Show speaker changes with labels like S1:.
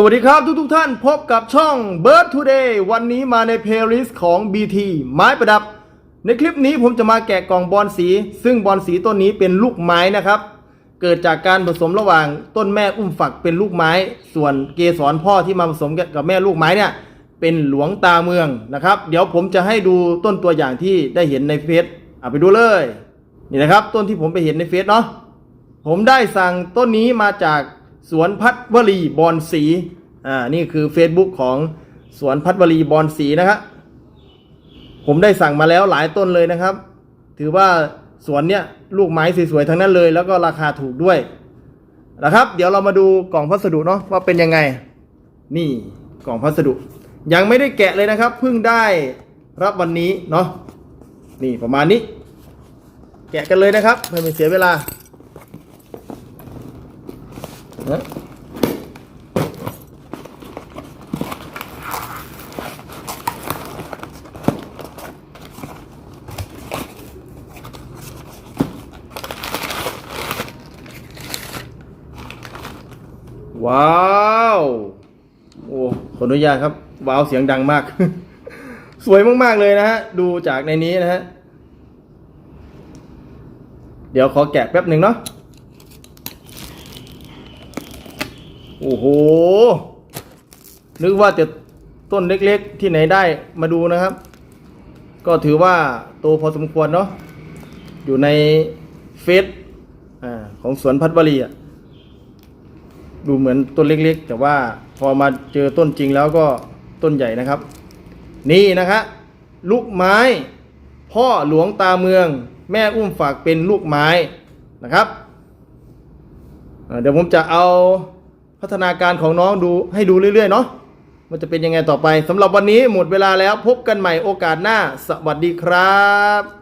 S1: สวัสดีครับทุกทุกท่านพบกับช่อง Bird Today วันนี้มาในเพลย์ลิสต์ของ BT ไม้ประดับ ในคลิปนี้ผมจะมาแกะกล่องบอลสี ซึ่งบอลสีต้นนี้เป็นลูกไม้นะครับ เกิดจากการผสมระหว่างต้นแม่อุ้มฝักเป็นลูกไม้ ส่วนเกสรพ่อที่มาผสมกับแม่ลูกไม้เนี่ยเป็นหลวงตาเมืองนะครับ เดี๋ยวผมจะให้ดูต้นตัวอย่างที่ได้เห็นในเฟซอะไปดูเลยนี่นะครับ ต้นที่ผมไปเห็นในเฟซเนาะผมได้สั่งต้นนี้มาจาก สวนพัดวลีบอนสีอ่านี่คือ Facebook ของสวนพัดวลีบอนสีนะครับผมได้สั่งมาแล้วหลายต้นเลยนะครับ ถือว่าสวนเนี้ยลูกไม้สวยๆทั้งนั้นเลย แล้วก็ราคาถูกด้วยนะครับ เดี๋ยวเรามาดูกล่องพัสดุเนาะว่าเป็นยังไง นี่กล่องพัสดุ ยังไม่ได้แกะเลยนะครับเพิ่งได้รับวันนี้เนาะนี่ประมาณนี้ แกะกันเลยนะครับเพื่อไม่เสียเวลา นะว้าว โอ้ขออนุญาตครับ ว้าวเสียงดังมาก สวยมาก ๆ เลยนะฮะ ดูจากในนี้นะฮะ เดี๋ยวขอแกะแป๊บหนึ่งเนาะ โอ้โห นึกว่าจะต้นเล็กๆ ที่ไหนได้มาดูนะครับ ก็ถือว่าโตพอสมควรเนาะ อยู่ในเฟซของสวนพัดวลีอะ ดูเหมือนต้นเล็ก ๆ แต่ว่าพอมาเจอต้นจริงแล้วก็ต้นใหญ่นะครับ นี่นะครับลูกไม้ พ่อหลวงตาเมือง แม่อุ้มฝากเป็นลูกไม้นะครับ เดี๋ยวผมจะเอา พัฒนาการของน้องดูให้ดูเรื่อยๆเนาะมันจะเป็นยังไงต่อไปสำหรับวันนี้หมดเวลาแล้วพบกันใหม่โอกาสหน้า สวัสดีครับ